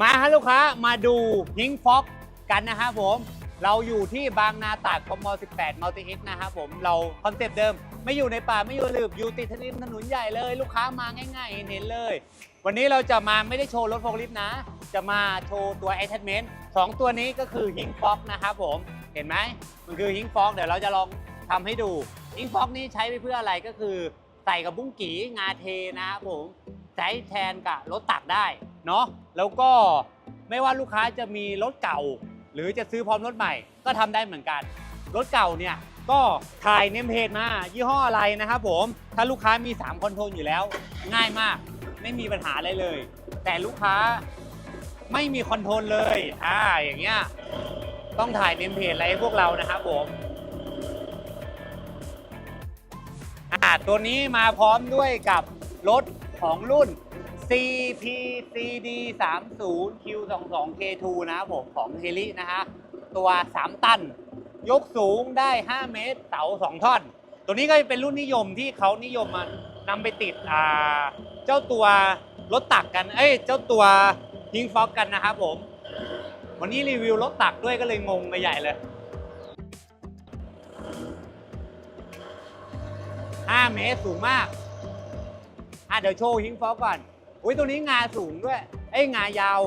มาฮะลูกค้ามาดูฮิงฟ็อกกันนะครับผม เราอยู่ที่บางนาตาดคอมม18 มัลติเอ็กนะครับผมเราคอนเซปต์เดิม ไม่อยู่ในป่าไม่อยู่ลืบอยู่ติดถนนใหญ่เลย ลูกค้ามาง่ายๆ เน้นเลย วันนี้เราจะมาไม่ได้โชว์รถโฟล์ลิฟต์นะ จะมาโชว์ตัว attachment สองตัวนี้ก็คือฮิงฟ็อกนะครับผมเห็นไหมมันคือฮิงฟ็อกเดี๋ยวเราจะลองทำให้ดูฮิงฟ็อกนี่ใช้ไปเพื่ออะไรก็คือใส่กับบุ้งกีงาเทนะครับผม ใช้แทนกับรถตักได้เนาะแล้วก็ไม่ว่าลูกค้าจะมีรถเก่า หรือจะซื้อพร้อมรถใหม่ ก็ทำได้เหมือนกัน รถเก่าเนี่ยก็ถ่ายเนมเพจมายี่ห้ออะไรนะครับผม ถ้าลูกค้ามี 3 คอนโทรลอยู่แล้ว ง่ายมากไม่มีปัญหาอะไรเลย แต่ลูกค้าไม่มีคอนโทรลเลยอ่าอย่างเงี้ยต้องถ่ายเนมเพจอะไรให้พวกเรานะครับผมอ่าตัวนี้มาพร้อมด้วยกับรถ ของรุ่น CPCD 3 0 Q 2 2 K2 นะครับผมของเฮลินะฮะ ตัว 3 ตัน ยกสูงได้ 5 เมตร เสา 2 ท่อน ตัวนี้ก็เป็นรุ่นนิยมที่เขานิยมมานำไปติดอ่าเจ้าตัวรถตักกัน เอ้ย เจ้าตัวฮิงฟอกกันนะครับผม วันนี้รีวิวรถตักด้วยก็เลยงงไปใหญ่เลย 5 เมตรสูงมาก อะเดี๋ยวโชว์ฮิงฟอกก่อน อุ้ยตัวนี้งาสูงด้วย เอ้ยงายาว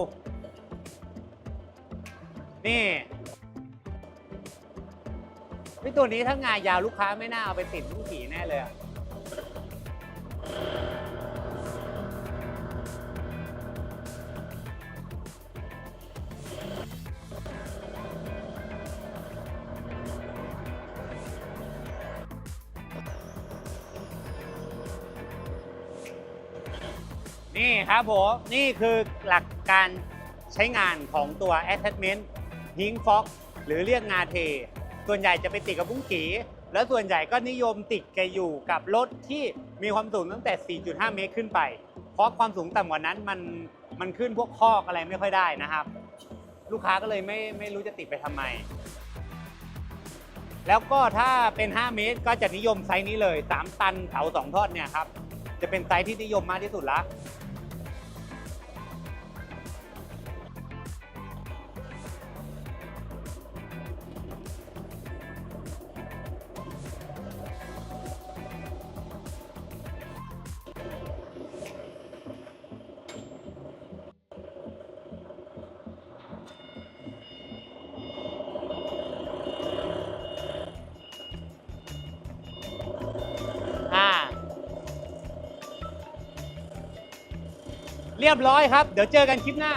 นี่นี่ตัวนี้ถ้างายาวลูกค้าไม่น่าเอาไปติดลูกขี่แน่เลยอะ นี่ครับผม นี่คือหลักการใช้งานของตัว attachment h i n g Fox หรือเรียกงาเท ส่วนใหญ่จะไปติดกับบุ้งกีแล้วส่วนใหญ่ก็นิยมติดกันอยู่กับรถที่มีความสูงตั้งแต่ 4.5 เมตรขึ้นไป เพราะความสูงต่ำกว่านั้นมันมันขึ้นพวกคอกอะไรไม่ค่อยได้นะครับ ลูกค้าก็เลยไม่ไม่รู้จะติดไปทำไม แล้วก็ถ้าเป็น 5 เมตรก็จะนิยมไซส์นี้เลย 3 ตันเสา2ทอนเนี่ยครับ จะเป็นไซส์ที่นิยมมากที่สุดละ เรียบร้อยครับ เดี๋ยวเจอกันคลิปหน้า